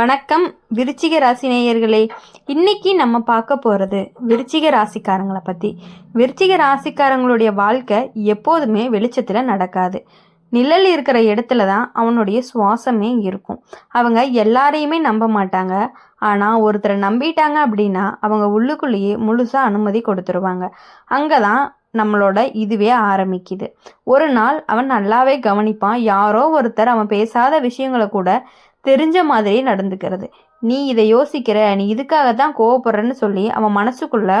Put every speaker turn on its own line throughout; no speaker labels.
வணக்கம் விருச்சிக ராசி நேயர்களே. இன்னைக்கு நம்ம பார்க்க போகிறது விருச்சிக ராசிக்காரங்களை பற்றி விருச்சிக ராசிக்காரங்களுடைய வாழ்க்கை எப்போதுமே வெளிச்சத்தில் நடக்காது. நிழல் இருக்கிற இடத்துல தான் அவனுடைய சுவாசமே இருக்கும். அவங்க எல்லாரையுமே நம்ப மாட்டாங்க. ஆனால் ஒருத்தரை நம்பிட்டாங்க அப்படின்னா அவங்க உள்ளுக்குள்ளேயே முழுசாக அனுமதி கொடுத்துருவாங்க. அங்கே தான் நம்மளோட இதுவே ஆரம்பிக்குது. ஒரு நாள் அவன் நல்லாவே கவனிப்பான். யாரோ ஒருத்தர் அவன் பேசாத விஷயங்களை கூட தெரிஞ்ச மாதிரி நடந்துக்கிறது. நீ இதை யோசிக்கிற நீ இதுக்காக தான் கோவப்படுறன்னு சொல்லி அவன் மனசுக்குள்ள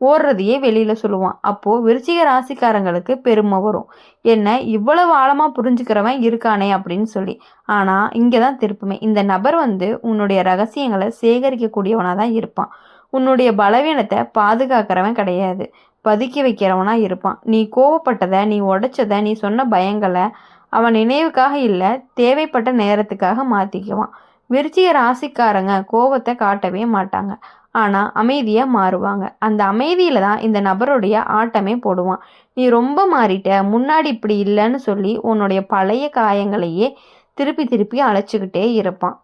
ஓடுறதையே வெளியில சொல்லுவான். அப்போ விருச்சிக ராசிக்காரங்களுக்கு பெருமை வரும். என்ன இவ்வளவு ஆழமா புரிஞ்சுக்கிறவன் இருக்கானே அப்படின்னு சொல்லி. ஆனா இங்கதான் திருப்புமே. இந்த நபர் வந்து உன்னுடைய ரகசியங்களை சேகரிக்கக்கூடியவனா தான் இருப்பான். உன்னுடைய பலவீனத்தை பாதுகாக்கிறவன் கிடையாது. பதுக்கி வைக்கிறவனா இருப்பான். நீ கோவப்பட்டதை நீ உடைச்சதை நீ சொன்ன பயங்களை அவன் நினைவுக்காக இல்லை தேவைப்பட்ட நேரத்துக்காக மாற்றிக்குவான் விருச்சிக ராசிக்காரங்க கோபத்தை காட்டவே மாட்டாங்க. ஆனால் அமைதியாக மாறுவாங்க. அந்த அமைதியில் தான் இந்த நபருடைய ஆட்டமே போடுவான். நீ ரொம்ப மாறிட்ட முன்னாடி இப்படி இல்லைன்னு சொல்லி உன்னுடைய பழைய காயங்களையே திருப்பி திருப்பி அழைச்சிக்கிட்டே இருப்பான்.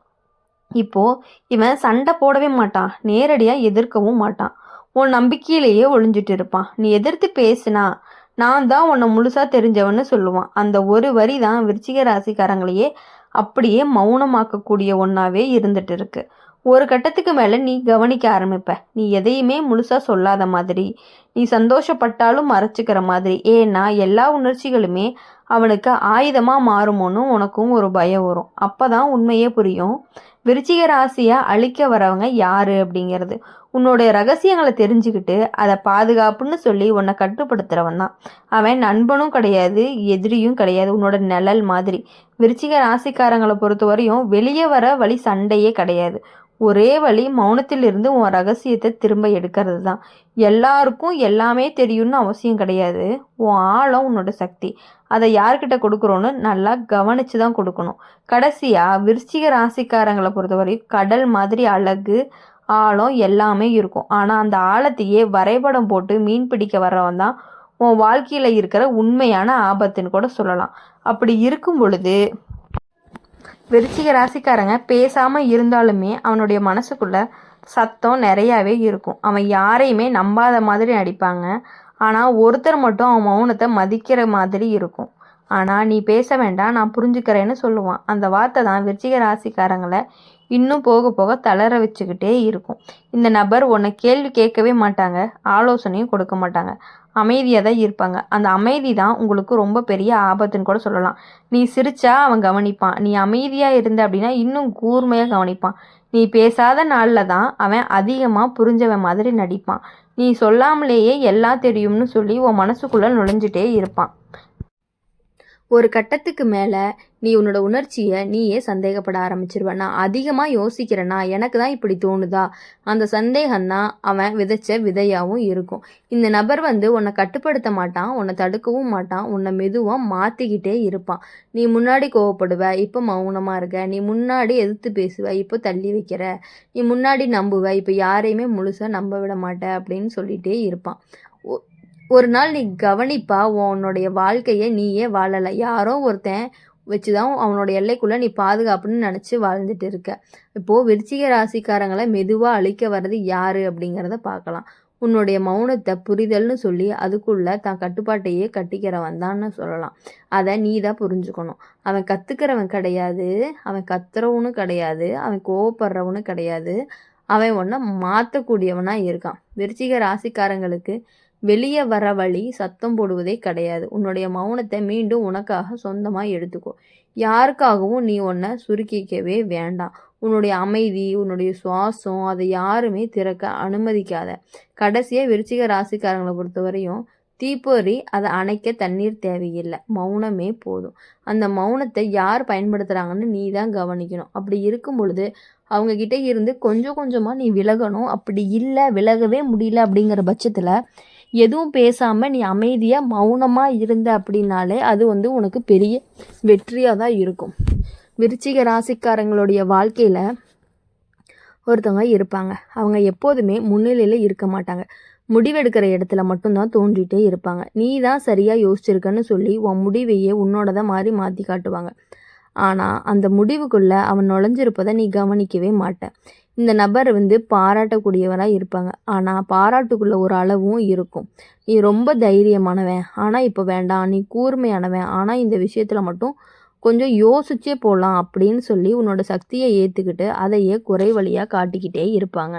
இப்போது இவன் சண்டை போடவே மாட்டான் நேரடியாக எதிர்க்கவும் மாட்டான். உன் நம்பிக்கையிலேயே ஒளிஞ்சிட்டு இருப்பான். நீ எதிர்த்து பேசுனா நான் தான் உன்னை முழுசாக தெரிஞ்சவன்னு சொல்லுவான். அந்த ஒரு வரி தான் விருச்சிக ராசிக்காரங்களையே அப்படியே மௌனமாக்கக்கூடிய ஒன்றாவே இருந்துட்டு இருக்கு. ஒரு கட்டத்துக்கு மேலே நீ கவனிக்க ஆரம்பிப்ப. நீ எதையுமே முழுசாக சொல்லாத மாதிரி நீ சந்தோஷப்பட்டாலும் மறைச்சிக்கிற மாதிரி. ஏன்னா எல்லா உணர்ச்சிகளுமே அவனுக்கு ஆயுதமாக மாறுமோன்னு உனக்கும் ஒரு பயம் வரும். அப்போ தான் உண்மையே புரியும். விருச்சிக ராசியை அழிக்க வரவங்க யாரு அப்படிங்கிறது. உன்னுடைய ரகசியங்களை தெரிஞ்சுக்கிட்டு அதை பாதுகாப்புன்னு சொல்லி உன்னை கட்டுப்படுத்துகிறவன் தான். அவன் நண்பனும் கிடையாது எதிரியும் கிடையாது. உன்னோட நிழல் மாதிரி. விருச்சிக ராசிக்காரங்களை பொறுத்த வரையும் வெளியே வர வழி சண்டையே கிடையாது. ஒரே வழி மௌனத்திலிருந்து உன் ரகசியத்தை திரும்ப எடுக்கிறது தான். எல்லாருக்கும் எல்லாமே தெரியும்னு அவசியம் கிடையாது. உன் ஆழம் உன்னோட சக்தி. அதை யார்கிட்ட கொடுக்குறோன்னு நல்லா கவனித்து தான் கொடுக்கணும். கடைசியாக விருச்சிக ராசிக்காரங்களை பொறுத்தவரை கடல் மாதிரி அழகு ஆழம் எல்லாமே இருக்கும். ஆனால் அந்த ஆழத்தையே வரைபடம் போட்டு மீன் பிடிக்க வர்றவன் தான் உன் வாழ்க்கையில் இருக்கிற உண்மையான ஆபத்துன்னு கூட சொல்லலாம். அப்படி இருக்கும் பொழுது விருச்சிக ராசிக்காரங்க பேசாமல் இருந்தாலுமே அவனுடைய மனசுக்குள்ள சத்தம் நிறையாவே இருக்கும். அவன் யாரையுமே நம்பாத மாதிரி நடிப்பாங்க. ஆனால் ஒருத்தர் மட்டும் அவன் மௌனத்தை மதிக்கிற மாதிரி இருக்கும். ஆனால் நீ பேச வேண்டாம் நான் புரிஞ்சுக்கிறேன்னு சொல்லுவான். அந்த வார்த்தை தான் விருச்சிக ராசிக்காரங்களை இன்னும் போக போக தளர வச்சுக்கிட்டே இருக்கும். இந்த நபர் உன்னை கேள்வி கேட்கவே மாட்டாங்க ஆலோசனையும் கொடுக்க மாட்டாங்க. அமைதியாக தான் இருப்பாங்க. அந்த அமைதி தான் உங்களுக்கு ரொம்ப பெரிய ஆபத்துன்னு கூட சொல்லலாம். நீ சிரிச்சா அவன் கவனிப்பான். நீ அமைதியாக இருந்த அப்படின்னா இன்னும் கூர்மையாக கவனிப்பான். நீ பேசாத நாளில் தான் அவன் அதிகமாக புரிஞ்சவன் மாதிரி நடிப்பான். நீ சொல்லாமலேயே எல்லாம் தெரியும்னு சொல்லி உன் மனசுக்குள்ளே நுழைஞ்சிட்டே இருப்பான். ஒரு கட்டத்துக்கு மேலே நீ உன்னோட உணர்ச்சியை நீயே சந்தேகப்பட ஆரம்பிச்சிருவ. நான் அதிகமாக யோசிக்கிறேன்னா எனக்கு தான் இப்படி தோணுதா? அந்த சந்தேகம்தான் அவன் விதைச்ச விதையாகவும் இருக்கும். இந்த நபர் வந்து உன்னை கட்டுப்படுத்த மாட்டான் உன்னை தடுக்கவும் மாட்டான் உன்னை மெதுவாக மாற்றிக்கிட்டே இருப்பான். நீ முன்னாடி கோவப்படுவ இப்போ மௌனமாக இருக்க. நீ முன்னாடி எதிர்த்து பேசுவ இப்போ தள்ளி வைக்கிற. நீ முன்னாடி நம்புவ இப்போ யாரையுமே முழுசாக நம்ப விட மாட்ட அப்படின்னு சொல்லிகிட்டே இருப்பான். ஒரு நாள் நீ கவனிப்பா உன்னுடைய வாழ்க்கையை நீயே வாழலை. யாரோ ஒருத்தன் வச்சு தான் அவனோட எல்லைக்குள்ளே நீ பாதுகாப்புன்னு நினச்சி வாழ்ந்துட்டு இருக்க. இப்போது விருச்சிக ராசிக்காரங்களை மெதுவாக அழிக்க வர்றது யார் அப்படிங்கிறத பார்க்கலாம். உன்னுடைய மௌனத்தை புரிதல்னு சொல்லி அதுக்குள்ளே தான் கட்டுப்பாட்டையே கட்டிக்கிறவன் தான்னு சொல்லலாம். அதை நீ தான் புரிஞ்சுக்கணும். அவன் கற்றுக்கிறவன் கிடையாது அவன் கத்துறவனும் கிடையாது அவன் கோவப்படுறவனும் கிடையாது. அவன் ஒன்றை மாற்றக்கூடியவனாக இருக்கான். விருச்சிக ராசிக்காரங்களுக்கு வெளியே வர வழி சத்தம் போடுவதே கிடையாது. உன்னுடைய மௌனத்தை மீண்டும் உனக்காக சொந்தமாக எடுத்துக்கோ. யாருக்காகவும் நீ உன்னை சுருக்கிக்கவே வேண்டாம். உன்னுடைய அமைதி உன்னுடைய சுவாசம் அதை யாருமே திறக்க அனுமதிக்காத. கடைசியாக விருச்சிக ராசிக்காரங்களை பொறுத்தவரையும் தீப்பொறி அதை அணைக்க தண்ணீர் தேவையில்லை. மௌனமே போதும். அந்த மௌனத்தை யார் பயன்படுத்துகிறாங்கன்னு நீ தான் கவனிக்கணும். அப்படி இருக்கும் பொழுது அவங்கக்கிட்ட இருந்து கொஞ்சம் கொஞ்சமாக நீ விலகணும். அப்படி இல்லை விலகவே முடியல அப்படிங்கிற பட்சத்தில் எதுவும் பேசாமல் நீ அமைதியாக மௌனமாக இருந்த அப்படின்னாலே அது வந்து உனக்கு பெரிய வெற்றியாக தான் இருக்கும். விருச்சிக ராசிக்காரங்களுடைய வாழ்க்கையில் ஒருத்தவங்க இருப்பாங்க. அவங்க எப்போதுமே முன்னிலையில் இருக்க மாட்டாங்க. முடிவெடுக்கிற இடத்துல மட்டும்தான் தோன்றிட்டே இருப்பாங்க. நீ தான் சரியாக யோசிச்சிருக்கன்னு சொல்லி உன் முடிவையே உன்னோட தான் மாதிரி மாற்றி காட்டுவாங்க. ஆனால் அந்த முடிவுக்குள்ளே அவன் நுழைஞ்சிருப்பதை நீ கவனிக்கவே மாட்ட. இந்த நபர் வந்து பாராட்டக்கூடியவராக இருப்பாங்க. ஆனால் பாராட்டுக்குள்ள ஒரு அளவும் இருக்கும். நீ ரொம்ப தைரியமானவன். ஆனால் இப்போ வேண்டாம். நீ கூர்மையானவன். ஆனால் இந்த விஷயத்தில் மட்டும் கொஞ்சம் யோசிச்சே போகலாம் அப்படின்னு சொல்லி உன்னோட சக்தியை ஏற்றுக்கிட்டு அதையே குறை வழியாக காட்டிக்கிட்டே இருப்பாங்க.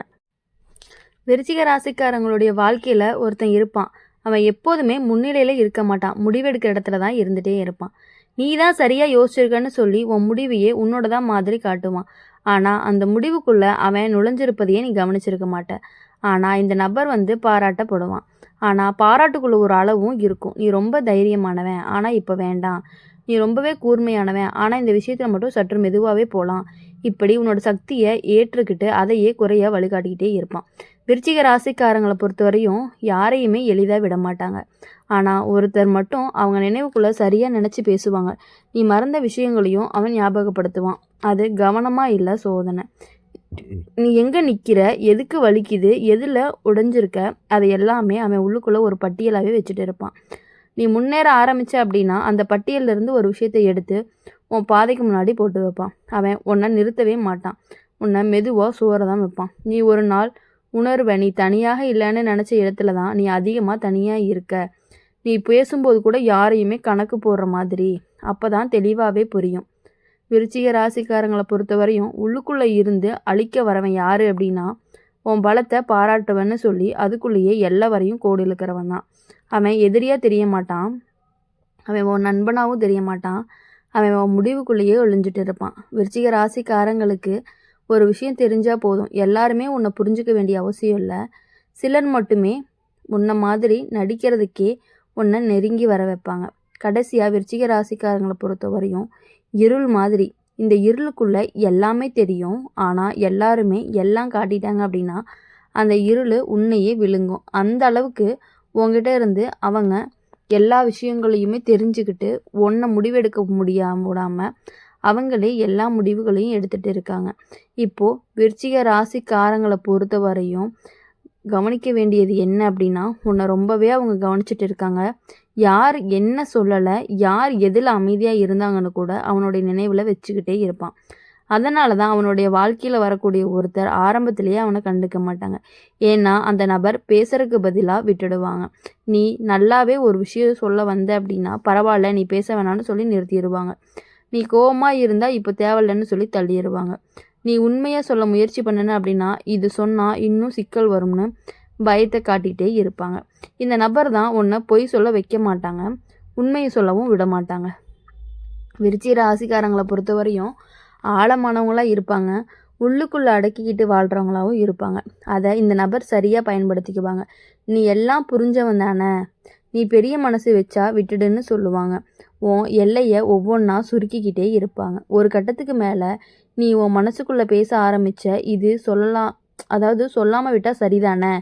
விருச்சிக ராசிக்காரங்களுடைய வாழ்க்கையில் ஒருத்தன் இருப்பான். அவன் எப்போதுமே முன்னிலையில் இருக்க மாட்டான். முடிவெடுக்கிற இடத்துல தான் இருந்துகிட்டே இருப்பான். நீ தான் சரியாக யோசிச்சிருக்கன்னு சொல்லி உன் முடிவையே உன்னோட தான் மாதிரி காட்டுவான். ஆனால் அந்த முடிவுக்குள்ளே அவன் நுழைஞ்சிருப்பதையே நீ கவனிச்சிருக்க மாட்ட. ஆனால் இந்த நபர் வந்து பாராட்டப்படுவான். ஆனால் பாராட்டுக்குள்ள ஒரு அளவும் இருக்கும். நீ ரொம்ப தைரியமானவன். ஆனால் இப்போ வேண்டாம். நீ ரொம்பவே கூர்மையானவன். ஆனால் இந்த விஷயத்தில் மட்டும் சற்று மெதுவாகவே போகலாம் இப்படி உன்னோட சக்தியை ஏற்றுக்கிட்டு அதையே குறைய வழிகாட்டிக்கிட்டே இருப்பான். விருச்சிக ராசிக்காரங்களை பொறுத்தவரையும் யாரையுமே எளிதாக விட மாட்டாங்க. ஆனால் ஒருத்தர் மட்டும் அவங்க நினைவுக்குள்ளே சரியாக நினச்சி பேசுவாங்க. நீ மறந்த விஷயங்களையும் அவன் ஞாபகப்படுத்துவான். அது கவனமாக இல்லை சோதனை. நீ எங்கே நிற்கிற எதுக்கு வலிக்குது? எதில் உடைஞ்சிருக்க? அதை எல்லாமே அவன் உள்ளுக்குள்ளே ஒரு பட்டியலாகவே வச்சுட்டு இருப்பான். நீ முன்னேற ஆரம்பித்த அப்படின்னா அந்த பட்டியலிருந்து ஒரு விஷயத்தை எடுத்து உன் பாதைக்கு முன்னாடி போட்டு வைப்பான். அவன் உன்னை நிறுத்தவே மாட்டான். உன்னை மெதுவாக சுவரை தான் வைப்பான். நீ ஒரு நாள் உணர்வை நீ தனியாக இல்லைன்னு நினச்ச இடத்துல தான் நீ அதிகமாக தனியாக இருக்க. நீ பேசும்போது கூட யாரையுமே கணக்கு போடுற மாதிரி. அப்போ தான் தெளிவாகவே புரியும். விருச்சிக ராசிக்காரங்களை பொறுத்தவரையும் உள்ளுக்குள்ளே இருந்து அழிக்க வரவன் யார் அப்படின்னா உன் பலத்தை பாராட்டுவன்னு சொல்லி அதுக்குள்ளேயே எல்லா வரையும் கோடி இழுக்கிறவன் தான். அவன் எதிரியாக தெரிய மாட்டான். அவன் உன் நண்பனாகவும் தெரிய மாட்டான். அவன் உன் முடிவுக்குள்ளேயே ஒளிஞ்சிட்டு இருப்பான். விருச்சிக ராசிக்காரங்களுக்கு ஒரு விஷயம் தெரிஞ்சால் போதும். எல்லாருமே உன்னை புரிஞ்சுக்க வேண்டிய அவசியம் இல்லை. சிலர் மட்டுமே உன்னை மாதிரி நடிக்கிறதுக்கே உன்னை நெருங்கி வர வைப்பாங்க. கடைசியாக விருச்சிக ராசிக்காரங்களை பொறுத்த வரையும் இருள் மாதிரி. இந்த இருளுக்குள்ளே எல்லாமே தெரியும். ஆனால் எல்லாருமே எல்லாம் காட்டிட்டாங்க அப்படின்னா அந்த இருள் உன்னையே விழுங்கும். அந்த அளவுக்கு உங்ககிட்ட இருந்து அவங்க எல்லா விஷயங்களையுமே தெரிஞ்சுக்கிட்டு ஒன்றை முடிவெடுக்க முடியாம விடாமல் அவங்களே எல்லா முடிவுகளையும் எடுத்துகிட்டு இருக்காங்க. இப்போது விருச்சிக ராசிக்காரங்களை பொறுத்த வரையும் கவனிக்க வேண்டியது என்ன அப்படின்னா உன்னை ரொம்பவே அவங்க கவனிச்சிட்டு இருக்காங்க. யார் என்ன சொல்லலை யார் எதில் அமைதியாக இருந்தாங்கன்னு கூட அவனுடைய நினைவில் வச்சுக்கிட்டே இருப்பான். அதனால தான் அவனுடைய வாழ்க்கையில் வரக்கூடிய ஒருத்தர் ஆரம்பத்திலேயே அவனை கண்டுக்க மாட்டாங்க. ஏன்னா அந்த நபர் பேசுறதுக்கு பதிலாக விட்டுடுவாங்க. நீ நல்லாவே ஒரு விஷயம் சொல்ல வந்த அப்படின்னா பரவாயில்ல நீ பேச வேணாம்னு சொல்லி நிறுத்திடுவாங்க. நீ கோவமாக இருந்தால் இப்போ தேவையில்லைன்னு சொல்லி தள்ளிடுவாங்க. நீ உண்மையாக சொல்ல முயற்சி பண்ணன அப்படின்னா இது சொன்னால் இன்னும் சிக்கல் வரும்னு பயத்தை காட்டிகிட்டே இருப்பாங்க. இந்த நபர் தான் உன்னை பொய் சொல்ல வைக்க மாட்டாங்க உண்மையை சொல்லவும் விட மாட்டாங்க. விருச்சி ராசிக்காரங்களை பொறுத்தவரையும் ஆழமானவங்களாக இருப்பாங்க உள்ளுக்குள்ளே அடக்கிக்கிட்டு வாழ்கிறவங்களாகவும் இருப்பாங்க. அதை இந்த நபர் சரியாக பயன்படுத்திக்குவாங்க. நீ எல்லாம் புரிஞ்சவன் தானே நீ பெரிய மனசு வச்சா விட்டுடுன்னு சொல்லுவாங்க. உன் எல்லையை ஒவ்வொன்றா சுருக்கிக்கிட்டே இருப்பாங்க. ஒரு கட்டத்துக்கு மேலே நீ உன் மனசுக்குள்ளே பேச ஆரம்பித்த இது சொல்லலாம் அதாவது சொல்லாமல் விட்டால் சரிதானே?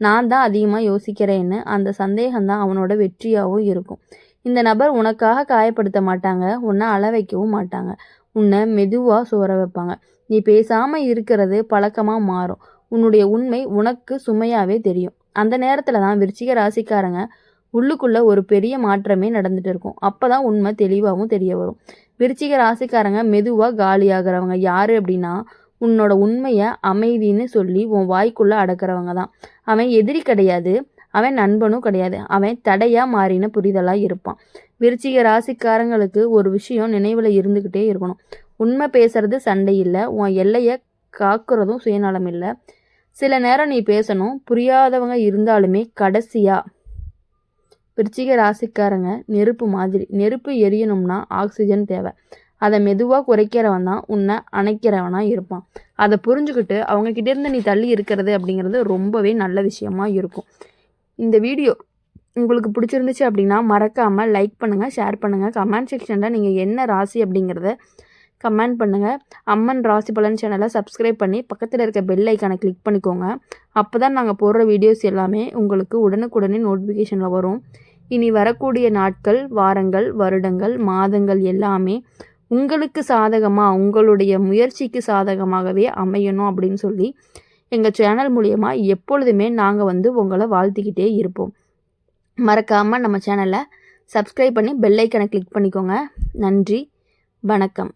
நான் தான் அதிகமாக யோசிக்கிறேன்னு அந்த சந்தேகம்தான் அவனோட வெற்றியாகவும் இருக்கும். இந்த நபர் உனக்காக காயப்படுத்த மாட்டாங்க உன்னை அள வைக்கவும் மாட்டாங்க. உன்னை மெதுவாக சோற வைப்பாங்க. நீ பேசாமல் இருக்கிறது பழக்கமாக மாறும். உன்னுடைய உண்மை உனக்கு சுமையாகவே தெரியும். அந்த நேரத்தில் தான் விருச்சிக ராசிக்காரங்க உள்ளுக்குள்ளே ஒரு பெரிய மாற்றமே நடந்துட்டு இருக்கும். அப்போ தான் உண்மை தெளிவாகவும் தெரிய வரும். விருச்சிக ராசிக்காரங்க மெதுவாக காலியாகிறவங்க. யார் அப்படின்னா உன்னோட உண்மையை அமைதின்னு சொல்லி உன் வாய்க்குள்ளே அடக்கிறவங்க தான். அவன் எதிரி கிடையாது அவன் நண்பனும் கிடையாது. அவன் தடையாக மாறின புரிதலாக இருப்பான். விருச்சிக ராசிக்காரங்களுக்கு ஒரு விஷயம் நினைவில் இருந்துக்கிட்டே இருக்கணும். உண்மை பேசுறது சண்டை இல்லை. உன் எல்லையை காக்குறதும் சுயநலம் இல்லை. சில நேரம் நீ பேசணும். புரியாதவங்க இருந்தாலுமே கடைசியாக விருச்சிக ராசிக்காரங்க நெருப்பு மாதிரி. நெருப்பு எரியணும்னா ஆக்சிஜன் தேவை. அதை மெதுவாக குறைக்கிறவன் தான் உன்னை அணைக்கிறவனாக இருப்பான். அதை புரிஞ்சுக்கிட்டு அவங்கக்கிட்டேருந்து நீ தள்ளி இருக்கிறது அப்படிங்கிறது ரொம்பவே நல்ல விஷயமா இருக்கும். இந்த வீடியோ உங்களுக்கு பிடிச்சிருந்துச்சு அப்படின்னா மறக்காமல் லைக் பண்ணுங்கள் ஷேர் பண்ணுங்கள் கமெண்ட் செக்ஷனில் நீங்கள் என்ன ராசி அப்படிங்கிறத கமெண்ட் பண்ணுங்கள் அம்மன் ராசி பலன் சேனலை சப்ஸ்கிரைப் பண்ணி பக்கத்தில் இருக்க பெல் ஐக்கானை கிளிக் பண்ணிக்கோங்க. அப்போ தான் நாங்கள் போடுற வீடியோஸ் எல்லாமே உங்களுக்கு உடனுக்குடனே நோட்டிஃபிகேஷனில் வரும். இனி வரக்கூடிய நாட்கள் வாரங்கள் வருடங்கள் மாதங்கள் எல்லாமே உங்களுக்கு சாதகமாக உங்களுடைய முயற்சிக்கு சாதகமாகவே அமையணும் அப்படின்னு சொல்லி எங்கள் சேனல் மூலயமா எப்பொழுதுமே நாங்கள் வந்து உங்களை வாழ்த்திக்கிட்டே இருப்போம். மறக்காமல் நம்ம சேனலை சப்ஸ்கிரைப் பண்ணி பெல்லைக்கனை கிளிக் பண்ணிக்கோங்க. நன்றி வணக்கம்.